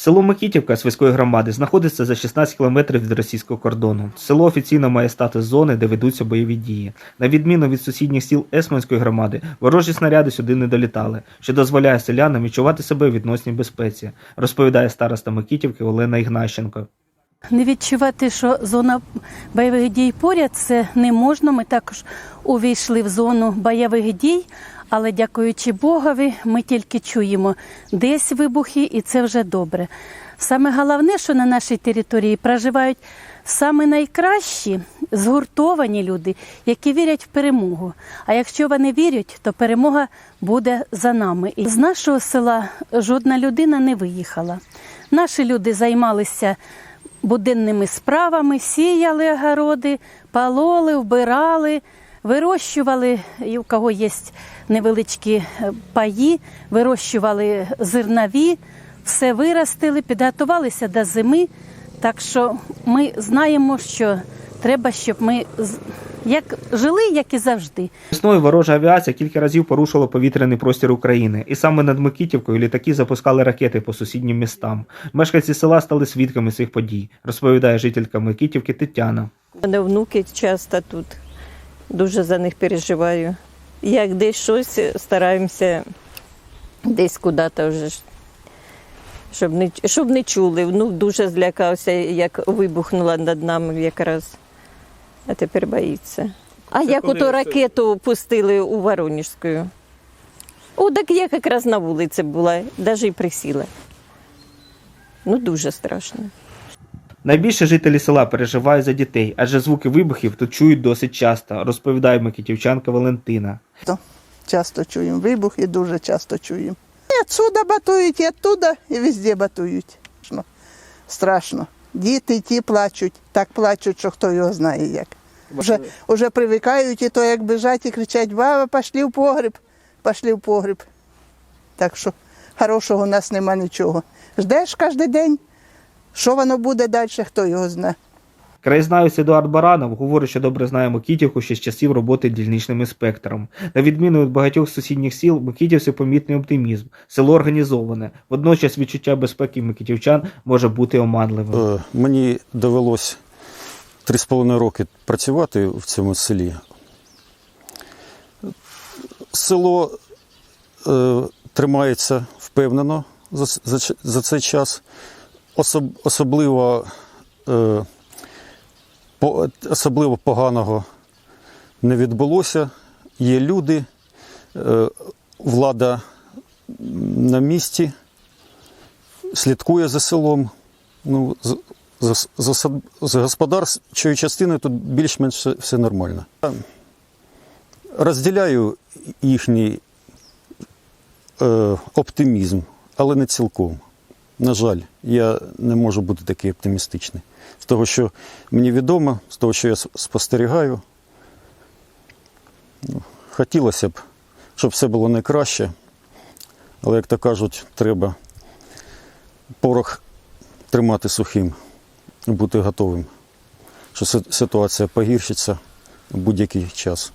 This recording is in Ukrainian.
Село Микітівка Свиської громади знаходиться за 16 кілометрів від російського кордону. Село офіційно має статус зони, де ведуться бойові дії. На відміну від сусідніх сіл Есманської громади, ворожі снаряди сюди не долітали, що дозволяє селянам відчувати себе в відносній безпеці, розповідає староста Микітівки Олена Ігнащенко. Не відчувати, що зона бойових дій поряд, це не можна. Ми також увійшли в зону бойових дій, але дякуючи Богові, ми тільки чуємо десь вибухи, і це вже добре. Саме головне, що на нашій території проживають саме найкращі згуртовані люди, які вірять в перемогу. А якщо вони вірять, то перемога буде за нами. І з нашого села жодна людина не виїхала. Наші люди займалися буденними справами, сіяли огороди, пололи, вбирали, вирощували, і у кого є невеличкі е, паї, вирощували зернові, все виростили, підготувалися до зими. Так що ми знаємо, що треба, щоб ми з- як жили, як і завжди. Весною ворожа авіація кілька разів порушила повітряний простір України, і саме над Микітівкою літаки запускали ракети по сусіднім містам. Мешканці села стали свідками цих подій, розповідає жителька Микітівки Тетяна. У мене внуки часто тут. Дуже за них переживаю. Як десь щось стараємося десь куди-то вже. Щоб не, щоб не чули. Внук дуже злякався, як вибухнула над нами якраз. А тепер боїться. А як ото ракету пустили у Воронежську? О, так я якраз на вулиці була, навіть і присіла. Ну, дуже страшно. Найбільше жителі села переживають за дітей, адже звуки вибухів тут чують досить часто, розповідає микітівчанка Валентина. Часто чуємо вибухи, дуже часто чуємо. І отсюда батують, і оттуда, і везде батують. Страшно. Діти ті плачуть, так плачуть, що хто його знає як. Вже, вже привикають, і то як біжать і кричать, баба, пошли в погріб, пошли в погріб. Так що хорошого у нас нема нічого. Ждеш кожен день, що воно буде далі, хто його знає. Краєзнавець Едуард Баранов говорить, що добре знає Микітівку ще з часів роботи дільничним інспектором. На відміну від багатьох сусідніх сіл, Микітівці помітний оптимізм. Село організоване. Водночас відчуття безпеки микітівчан може бути оманливим. Е, Мені довелось три з половиною роки працювати в цьому селі. Село е, тримається впевнено за, за, за цей час. Особ, особливо, е, по, особливо поганого не відбулося. Є люди, е, влада на місці, слідкує за селом. Ну, з, з, з, особ- господарчою частиною тут більш-менш все, нормально. Я Розділяю їхній е, оптимізм, але не цілком. На жаль, я не можу бути такий оптимістичний. З того, що мені відомо, з того, що я спостерігаю, ну, хотілося б, щоб все було найкраще, але, як то кажуть, треба порох тримати сухим бути готовим, що ситуація погіршиться в будь-який час.